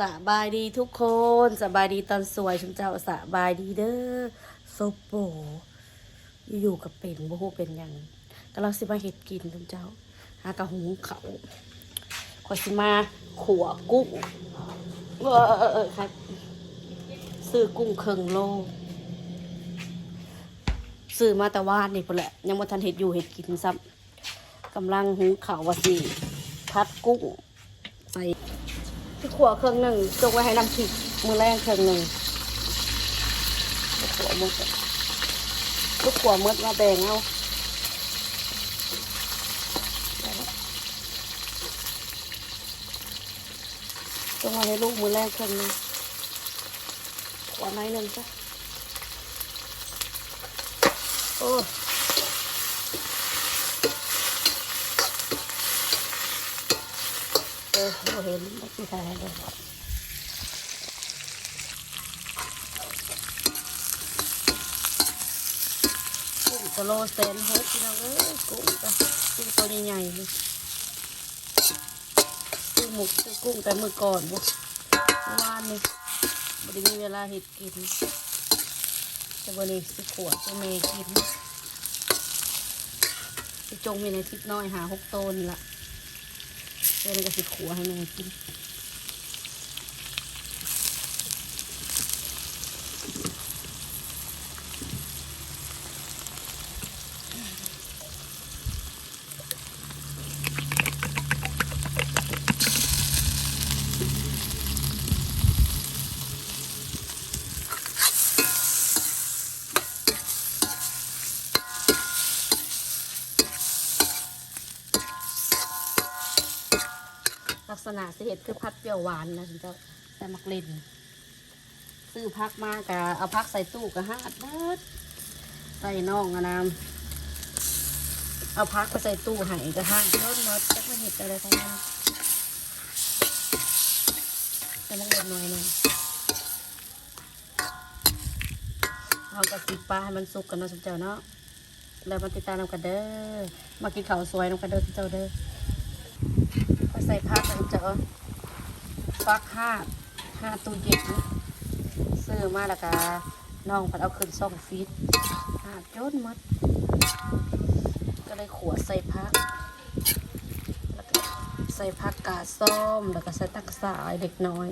สบายดีทุกคนสบายดีตอนสวยชุมเจ้าสบายดีเด้อโซโปอยู่กับเป็นบ่ฮู้เป็นยังก็เราสิมาเฮ็ดกินชุมเจ้า หากระหุงเขาขอสิมาขัวกุ้งเออครับซื้อกุ้งเคิงโลซื้อมาแต่ว่านนี่พุ่นแหละยังบ่ทันเฮ็ดอยู่เฮ็ดกินซ้ำกำลังหุงข้าวว่าสิพัดกุ้งใส่ ที่ขัวเครื่องหนึ่งจกไว้ให้น้ำพริกมือแรงเครื่องหนึ่งขัวมืดลูกขัวมืดมาแบ่งเอาจงไว้ให้ลูกมือแรงเครื่องหนึ่งขัวน้หนึ่งจ้ะโอ้เออ บ่เห็นไม่ใช่ใครเลยกุ้งสโลเซนเฮ้ยพี่น้องเอ้ยกุ้งจ้ะกุ้งตัวใหญ่ๆเลยกุ้งหมกกุ้งแต่มือก่อนบ่วานนี่บ่ได้มีเวลาเห็ดกินแต่วันนี้สิขวดจะเมกินสิจงมีในทิศน้อยหาหกโตนละ เดี๋ยวนี้ก็สิขัวให้แม่กิน กษณะสิเห็ดคือพัดเปรี้ยวหวานนะถึงจะใส่มักเล่นซื้อพักมากะเอาพักใส่ตู้กะห้าดเบิดใส่น่องอะนามเอาพักไปใส่ตู้หายกะห้าดเบิดหมดจักม่เห็ดอะไรทั้งนั้นใส่มักเล่นหน่อยหนึ่งเอากระสีปลาให้มันสุกกันนะสุเจ้าเนาะแล้วมาติดตามนำกันเด้อมากินข้าวสวยนำกันเด้อสุเจ้าเด้อ ส่พักแล้วจะเอฟักห้าห้าตู้เย็นซื้อมาแล้วก็น้องพัดเอาขึ้นซ่องฟิตห้าจนมัดก็เลยขัวใส่พักใส่ผักกาดส้มแล้วก็ใส่ตักสายเด็กน้อย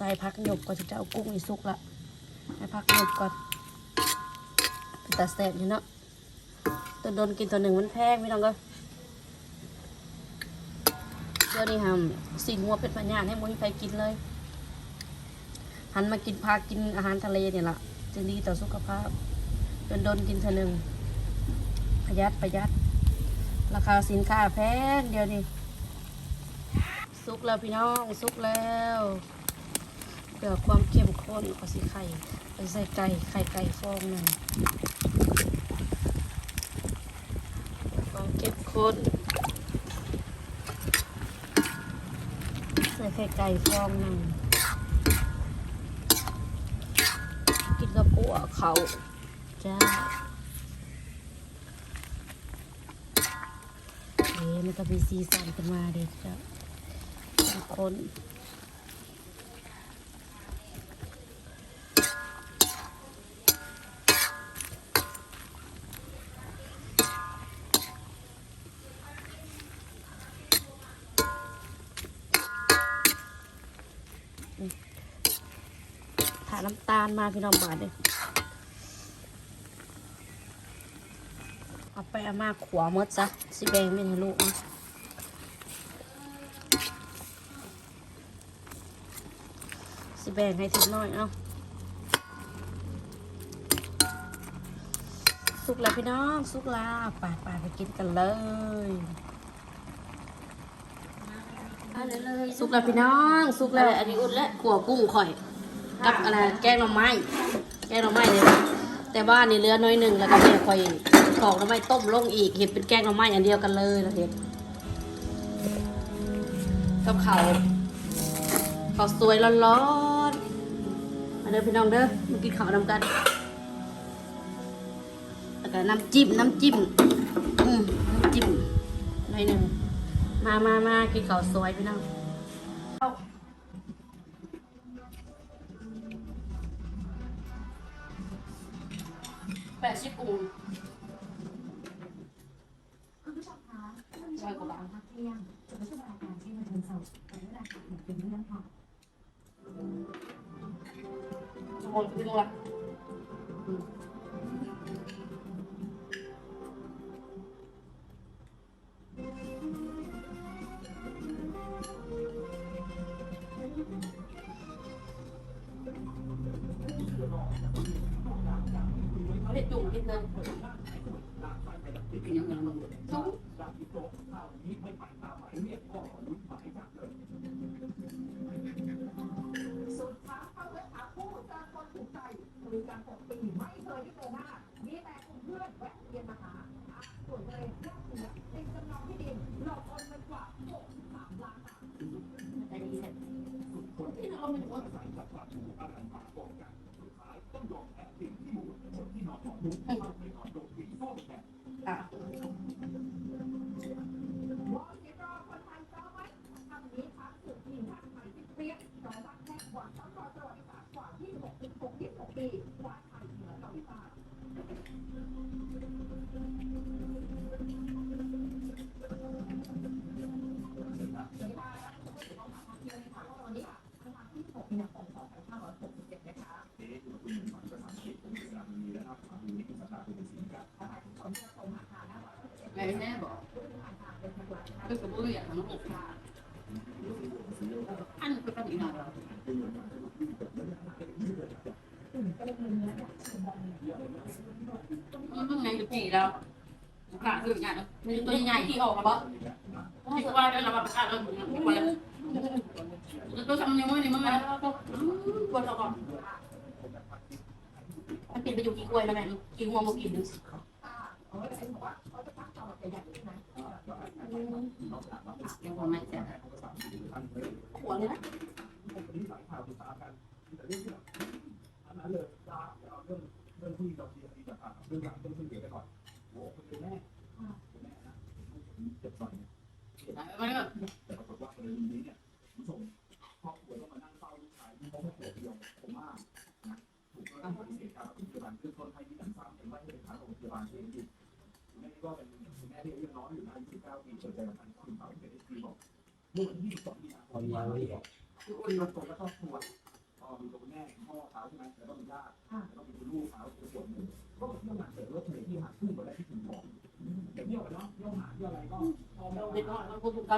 ใส่พักหยกก่อนจะเอากุ้งอีสุกละให้พักหยกก่อนแต่แสบอยู่เนาะตัวโดนกินตัวหนึ่งมันแพงไม่ต้องก็เดี๋ยวนี้ทำสิ่งหัวเป็นปัญญาให้มนใครกินเลยหันมากินพากินอาหารทะเลเนี่ยละจะดีต่อสุขภาพโดนโดนกินเท่านึงประหยัดประหยัด ราคาสินค้าแพงเดี๋ยวนี้สุกแล้วพี่น้องสุกแล้ว เพื่อความเข้มข้นก็สิไข่ไปใส่ไก่ไข่ไก่ฟองหนึ่งความเข้มข้นใส่ไข่ไก่ฟองหนึ่งกินกับกัวเขาจ้าเอ๊ะมันก็มีสีสันขึ้นมาเด็ดจ้ะเข้มข้น น้ำตาลมาพี่น้องบาทเลยเอาไปเอามาขวาหมดซะสิแบงไม่ให้ลูกนะสิแบงให้ทิดน้อยเอาสุกแล้วพี่น้องสุกแล้วปาดปาดไปกินกันเลยสุกแล้วพี่น้องสุกแล้วอันนี้อุ่นแล้วขัวกุ้งข่อย กับอะไรแกงหน่อไม้ แกงหน่อไม้เลยแต่บ้านนี่เลือน้อยหนึ่งแล้วก็แม่ข่อยของหน่อไม้ต้มลงอีกเห็ดเป็นแกงหน่อไม้อันเดียวกันเลยแล้วเห็ดกับเขาวข้าสวยร้อนๆมาเด้อพี่น้องเด้อมากินข้าวนำกันแล้วก็น้ำจิ้มน้ำจิ้มอืมน้ำจิ้มหน่อยหนึ่งมามามากินข้าวสวยพี่น้อง แปดสิบอูนร้อยกว่าบาทชั่วโมงครึ่งละ อะ แม่แม่บอกคือกับบุ้ยอะทั้งหมดอันเป็นปฏิหารมันไงปีแล้วขาคือไงมีตัวใหญ่ที่ออกมาบ่ที่ว่าได้รับประทานแล้วทุกวันตัวทำยังไงนี่มันไงปวดก่อนมันเป็นไปอยู่กี่กล้วยแล้วแม่กี่หัวมากินดู สิยังพอไม่จะขวดเลยนะมาเถอะเราเด็กน้อย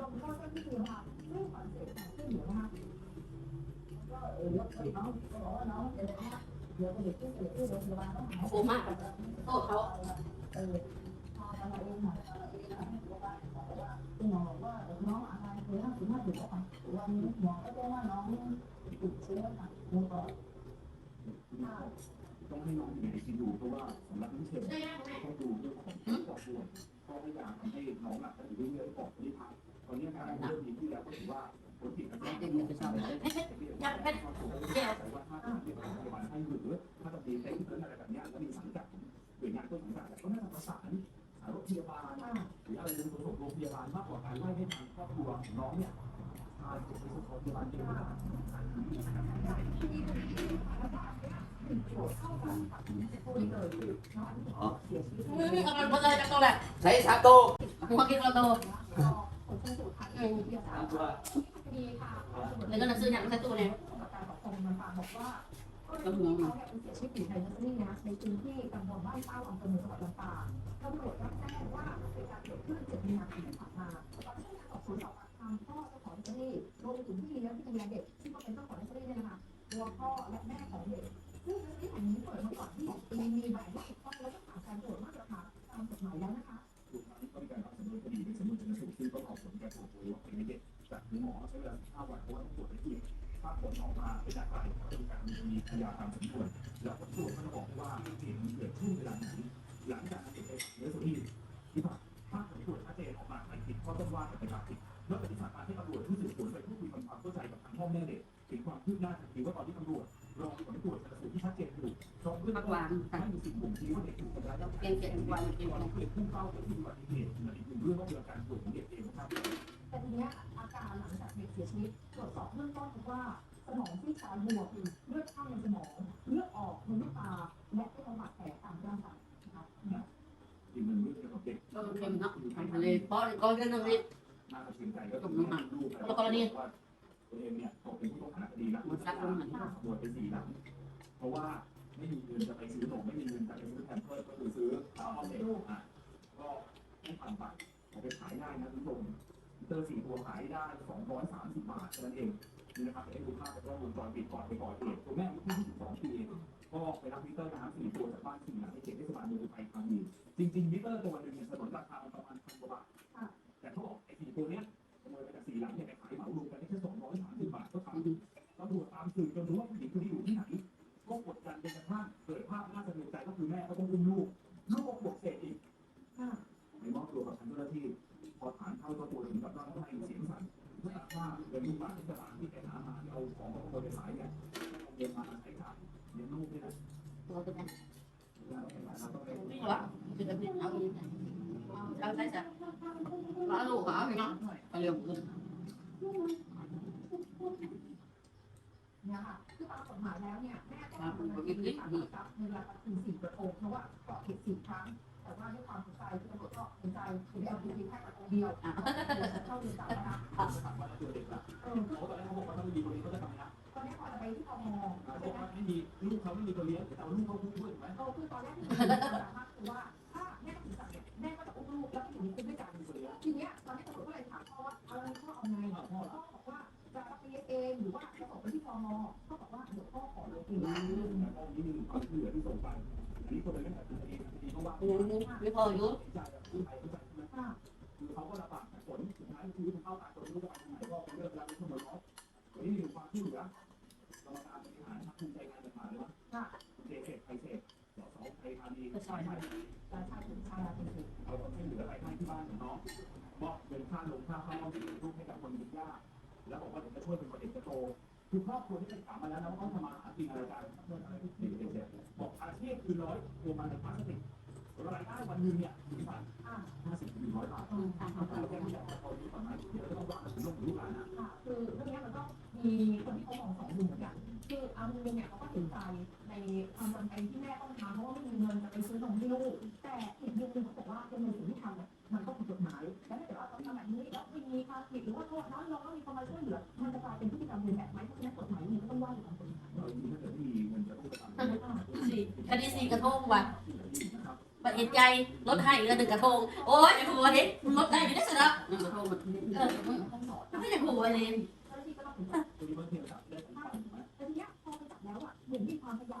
ลายแล้วนะภาพยังไงได้บ้างโอ้มากโอ้เขาต้องให้น้องอยู่ในซีดูเพราะว่าสำหรับนิเทศต้องดูเรื่องของครอบครัวก็พยายามทำให้น้องหลับได้อยู่เรื่อยๆก่อนที่พัก ตอนนี้อาการเริ่มดีขึ้นแล้วก็ถือว่าผลผิดการรักษาเป็นไปตามแผนแต่ว่าถ้าเป็นโรงพยาบาลให้หรือถ้าจะดีได้ขึ้นอะไรแบบนี้แล้วมีสังกัดหน่วยงานต้นสังกัดก็น่าจะประสานหารถพยาบาลหรืออะไรเป็นส่งโรงพยาบาลมากกว่าการไล่ให้ทางครอบครัวของน้องเนี่ยพาเด็กไปส่งโรงพยาบาลเองก็ได้นี่เอาไปเลยจากตรงแหละใช้สามโตหัวกินกระโต แล้วก็นักซื้ออย่างสตูเนี่ยก็หัวมันเสียชีวิตอยู่ในทัศนีนะในพื้นที่ตำบลบ้านเต้าอำเภอเมืองจังหวัดลำปางตำรวจรับแจ้งว่าเหตุการณ์เกิดขึ้น7มีนาคมที่ผ่านมาตอนนี้สอบสวนสอบปากคำพ่อเจ้าของเจอรี่รวมถึงพี่เลี้ยงที่ดูแลเด็กที่เขาเป็นเจ้าของเนสเซอรี่เนี่ยนะคะตัวพ่อและแม่ของเด็กซึ่งเนสเซอรี่แห่งนี้เปิดมาก่อนที่ปีมีใบ กจากหมอใช้เวลา15วันเพราะว่าต้องตรวจละเอียดถ้าผลออกมาเป็นอย่างไรก็เป็นการมีพยานตามสมควรแล้วผลตรวจก็จะบอกว่าเหตุมันเกิดช่วงเวลาไหนหลังจากเด็กไปเนื้อสที่ที่ผ่านถ้าผลตรวจชัดเจนออกมาไม่ผิดก็ต้องว่ากันไปตามผิดนอกจากนี้สามารถให้ตำรวจผู้สืบสวนไปพูดคุยทำความเข้าใจกับทางพ่อแม่เด็กถึงความคืบหน้าทันทีว่าตอนที่ตำรวจรอผลตรวจชันสูตรที่ชัดเจนอยู่ตรงเรื่องต้นไม่มีสิ่งบ่งชี้ว่าเด็กถูกทำร้ายร่างกายเพียงเจ็ดวันเพียงเราเกิดพุ่งเป้าไปที่อุบัติเหตุอีกหนึ่งเรื่องก็คืออาการป่วยของเด็กเองนะครับ แต่ทีเนี้ยอาการหลังจากเด็กเสียชีวิตตรวจสอบเบื้องต้นพบว่าสมองซีกซ้ายบวมเลือดข้างในสมองเลือดออกในลูกตาและได้รับบาดแผลตามร่างกายนะคะอีกหนึ่งเรื่องเกี่ยวกับเด็กก็เค็มเนาะทำทะเลเพราะก็เรื่องนี้น่าสะเทือนใจก็คือลูแล้วกรณีว่าตัวเองเนี่ยตกเป็นผู้ต้องหาคดีนะมันซักลงเหมือนบวชเป็นสีหลังเพราะว่าไม่มีเงินจะไปซื้อหนมไม่มีเงินจะไปซื้อแพมเพิร์สก็คือซื้อข้าวเด็กอะก็ไม่ผ่านไปเอาไปขายได้นะคุณผู้ชม เตอร์สี่ตัวขายได้230บาทเท่านั้นเองนี่นะครับให้ดูภาพจากกล้องวงจรปิดก่อนไปก่อเหตุตัวแม่อายุ22ปีเองก็ไปรับมิเตอร์น้ำสี่ตัวจากบ้านสี่หลังในเขตเทศบาลเมืองอุทัยธานีจริงๆมิเตอร์ตัวหนึ่งเนี่ยสนนราคาประมาณพันกว่าบาทแต่เขาบอกไอ้สี่ตัวเนี้ยขโมยไปจากสี่หลังเนี่ย เอาลูกเอาอีกเนาะไปเร็วขึ้นเนี่ยค่ะคือตามกฎหมายแล้วเนี่ยแม่ต้องดำเนินคดีฐานลักทรัพย์ในราคาถึงสี่ประโเพราะว่าเกาะเหตุสี่ครั้ง แต่ว่าด้วยความสนใจที่ตำรวจก็สนใจถึงเอาดีแค่ประตูเดียวเข้าเรือนจำนะคะ บเงินค่าลงค่าข้าวลูกให้กับคนยุยากแล้วบอกว่าเดี๋ยวจะช่วยเป็นคนเด็กจะโตคือครอบครัวที่ไปถามมาแล้วนะว่าเขาทำมาหากินอะไรกันบอกอาชีพคือร้อยตัวมันในพลาสติก วันนึงเนี่ยถึงบาทอ่าห้าสิบถึงร้อยบาทเราแค่ไม่อยากให้เขามีความหมายเดี๋ยวเราต้องวางเป็นลูกลูกหลานนะค่ะคือเรื่องนี้มันก็มีคนที่เขามองสองมุมเหมือนกันคือเอามุมเนี่ยเขาก็เห็นใจในความจำเป็นที่แม่ต้องทำเพราะว่าไม่มีเงินจะไปซื้อนมให้ลูกแต่อีกมุมนึงเขาบอกว่าในสิ่งที่ เห็ดใจรถให้เรือหนึ่งกระทง โอ้ยไอ้หัวเด็กรถได้ไม่ได้สนับหนึ่งกระทงมันเออต้องสอนไม่ใช่หัวเลยเจ้าหน้าที่ก็ต้องถึงตัวนี้มันเทียบกับได้ผลไหมแต่ทีเนี้ยพอไปจับแล้วอะเหมือนมีความพยา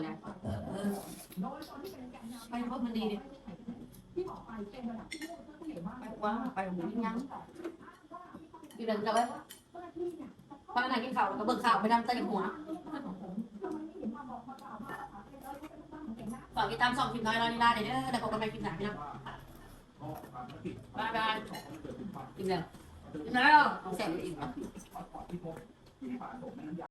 ำลายพวกหัวแล้วโดยตอนที่เป็นแกนนำไปพราะมันดีดิไปว่าไปหมูยังอยู่เดินกันไว้เจ้าหนาที่เนี่ยพอนั่งกินข้าวแล้วก็เบิกข้าวไปทำเต้นหัวเห็นมาบอกมากล่าวมาเป็นอะไรที่เป็นบ้านของแกนะฝากติดตามสองคลิปน้อยรอนี่ได้เด้อแต่พบกันใหม่คลิปหน้าพี่น้องก็ความผิดบ๊ายบายกินไปคลิปเดียวคลิปแล้วแสบอีกนป่